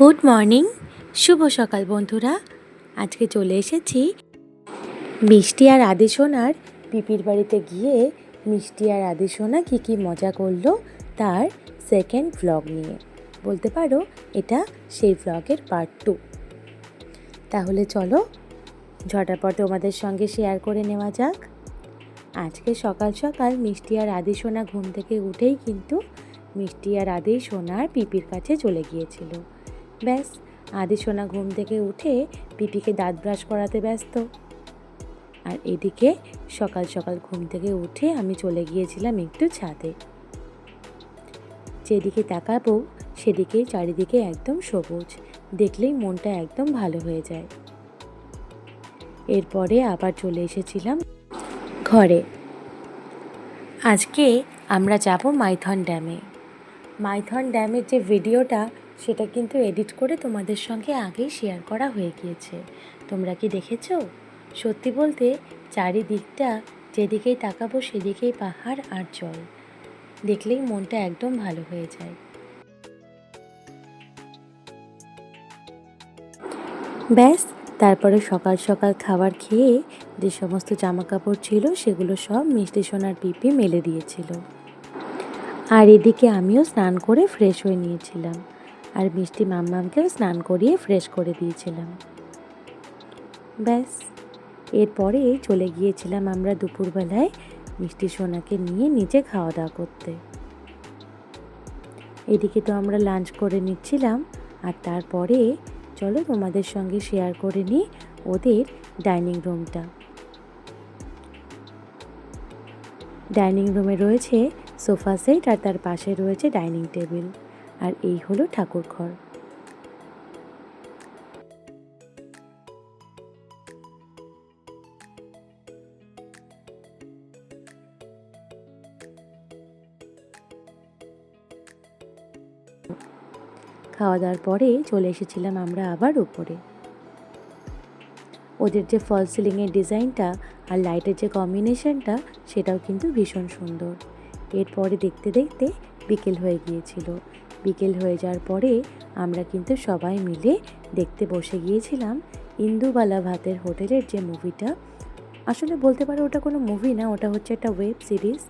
Good morning. শুভ সকাল বন্ধুরা। আজকে চলে এসেছি মিষ্টি আর আদিসোনার পিপির বাড়িতে গিয়ে মিষ্টি আর আদিসোনা কী কী মজা করল তার সেকেন্ড ভ্লগ নিয়ে। বলতে পারো, এটা সেই ভ্লগের পার্ট টু তাহলে চলো, ঝটাপট তোমাদের সঙ্গে শেয়ার করে নেওয়া যাক। আজকে সকাল সকাল মিষ্টি আর আদি সোনা ঘুম থেকে উঠেই কিন্তু মিষ্টি আর আদি সোনার পিপির কাছে চলে গিয়েছিল। ব্যাস আদি সোনা ঘুম থেকে উঠে পিপিকে দাঁত ব্রাশ করাতে ব্যস্ত। আর এদিকে সকাল সকাল ঘুম থেকে উঠে আমি চলে গিয়েছিলাম একটু ছাদে। যেদিকে তাকাবো সেদিকে চারিদিকে একদম সবুজ, দেখলেই মনটা একদম ভালো হয়ে যায়। এরপরে আবার চলে এসেছিলাম ঘরে। আজকে আমরা যাব মাইথন ড্যামে। মাইথন ড্যামের যে ভিডিওটা সেটা কিন্তু এডিট করে তোমাদের সঙ্গে আগেই শেয়ার করা হয়ে গিয়েছে। তোমরা কি দেখেছ? সত্যি বলতে চারিদিকটা যেদিকেই তাকাবো সেদিকেই পাহাড় আর জল। দেখলেই মনটা একদম ভালো হয়ে যায়। ব্যাস, তারপরে সকাল সকাল খাবার খেয়ে যে সমস্ত জামা কাপড় ছিল সেগুলো সব মিষ্টি সোনার পিপি মেলে দিয়েছিল। আর এদিকে আমিও স্নান করে ফ্রেশ হয়ে নিয়েছিলাম। আর মিষ্টি মাম্মামকেও স্নান করিয়ে ফ্রেশ করে দিয়েছিলাম। ব্যাস, এরপরে চলে গিয়েছিলাম আমরা দুপুরবেলায় মিষ্টি সোনাকে নিয়ে নিচে খাওয়া দাওয়া করতে। এদিকে তো আমরা লাঞ্চ করে নিচ্ছিলাম, আর তারপরে চলো তোমাদের সঙ্গে শেয়ার করে নিই ওদের ডাইনিং রুমটা। ডাইনিং রুমে রয়েছে সোফা সেট আর তার পাশে রয়েছে ডাইনিং টেবিল। আর এই হলো ঠাকুর ঘর। খাওয়া দাওয়ার পরে চলে এসেছিলাম আমরা আবার উপরে। ওদের যে ফল সিলিংয়ের ডিজাইনটা আর লাইটের যে কম্বিনেশনটা, সেটাও কিন্তু ভীষণ সুন্দর। এরপরে দেখতে দেখতে বিকেল হয়ে গিয়েছিল। বিকেল হয়ে যাওয়ার পরে আমরা কিন্তু সবাই মিলে দেখতে বসে গিয়েছিলাম ইন্দুবালা ভাতের হোটেলের যে মুভিটা। আসলে বলতে পারো ওটা কোনো মুভি না, ওটা হচ্ছে একটা ওয়েব সিরিজ।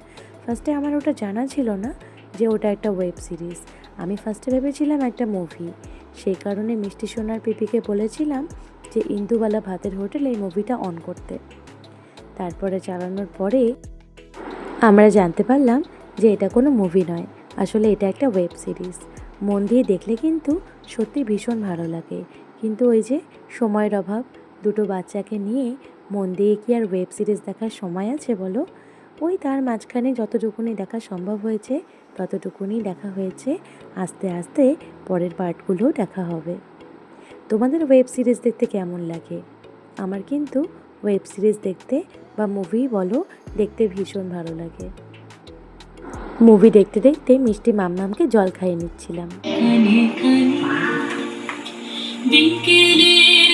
ফার্স্টে আমার ওটা জানা ছিল না যে ওটা একটা ওয়েব সিরিজ। আমি ফার্স্টে ভেবেছিলাম একটা মুভি। সেই কারণে মিষ্টি সোনার পিপিকে বলেছিলাম যে ইন্দুবালা ভাতের হোটেল এই মুভিটা অন করতে। তারপরে চালানোর পরে আমরা জানতে পারলাম যে এটা কোনো মুভি নয়। আসলে এটা একটা ওয়েব সিরিজ মন দিয়ে দেখলে কিন্তু সত্যি ভীষণ ভালো লাগে। কিন্তু ওই যে সময়ের অভাব, দুটো বাচ্চাকে নিয়ে মন দিয়ে কি আর ওয়েব সিরিজ দেখার সময় আছে বলো? ওই তার মাঝখানে যতটুকুনি দেখা সম্ভব হয়েছে, ততটুকুনি দেখা হয়েছে। আস্তে আস্তে পরের পার্টগুলোও দেখা হবে। তোমাদের ওয়েব সিরিজ দেখতে কেমন লাগে? আমার কিন্তু ওয়েব সিরিজ দেখতে বা মুভি বলো, দেখতে ভীষণ ভালো লাগে। মুভি দেখতে দেখতে মিষ্টি মামনামকে জল খাইয়ে নিচ্ছিলাম। বিকেলের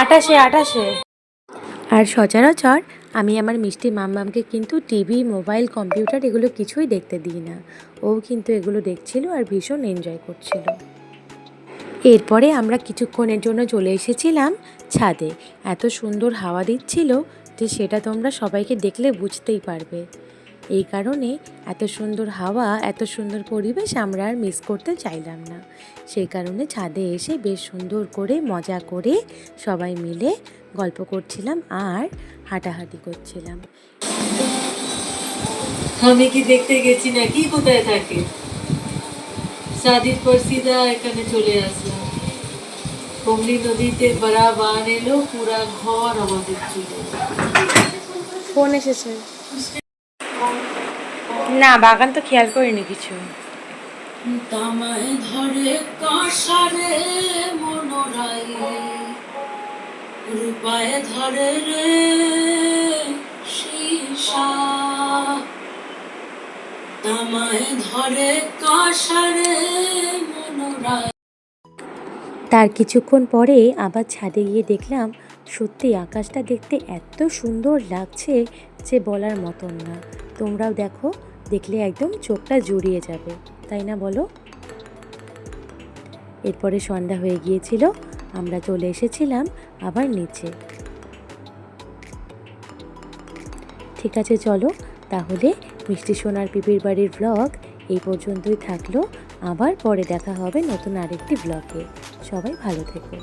আটাশে আটাশে আর সচরাচর আমি আমার মিষ্টি মাম্মামকে কিন্তু টিভি, মোবাইল, কম্পিউটার এগুলো কিছুই দেখতে দিই না। ও কিন্তু এগুলো দেখছিল আর ভীষণ এনজয় করছিল। এরপরে আমরা কিছুক্ষণের জন্য চলে এসেছিলাম ছাদে। এত সুন্দর হাওয়া দিচ্ছিল যে সেটা তোমরা সবাইকে দেখলে বুঝতেই পারবে। এই কারণে এত সুন্দর হাওয়া, এত সুন্দর পরিবেশ আমরা আর মিস করতে চাইলাম না। সেই কারণে ছাদে এসে বেশ সুন্দর করে মজা করে সবাই মিলে গল্প করছিলাম আর হাঁটাহাঁটি করছিলাম। আমি কি দেখতে গেছি নাকি? কোথায় থাকে? শাদির পর সিধা এখানে চলে আসলাম কমলি নদীতে বড়া বান এলো পুরা ঘর আমাদের চুলে ফোন এসেছে। না বাগান তো খেয়াল করিনি কিছু। তামায় ধরে কাঁসারে মনোরাই রূপায় ধরে রে সীসা। তার কিছুক্ষণ পরে আবার ছাদে গিয়ে দেখলাম, সত্যি আকাশটা দেখতে এত সুন্দর লাগছে যে বলার মতন না। তোমরাও দেখো, দেখলে একদম চোখটা জুড়িয়ে যাবে, তাই না বলো? এরপরে সন্ধ্যা হয়ে গিয়েছিল, আমরা চলে এসেছিলাম আবার নিচে। ঠিক আছে, চলো, তাহলে মিষ্টি সোনার পিপির বাড়ির ব্লগ এই পর্যন্তই থাকল। আবার পরে দেখা হবে নতুন আরেকটি ব্লগে সবাই ভালো থেকো।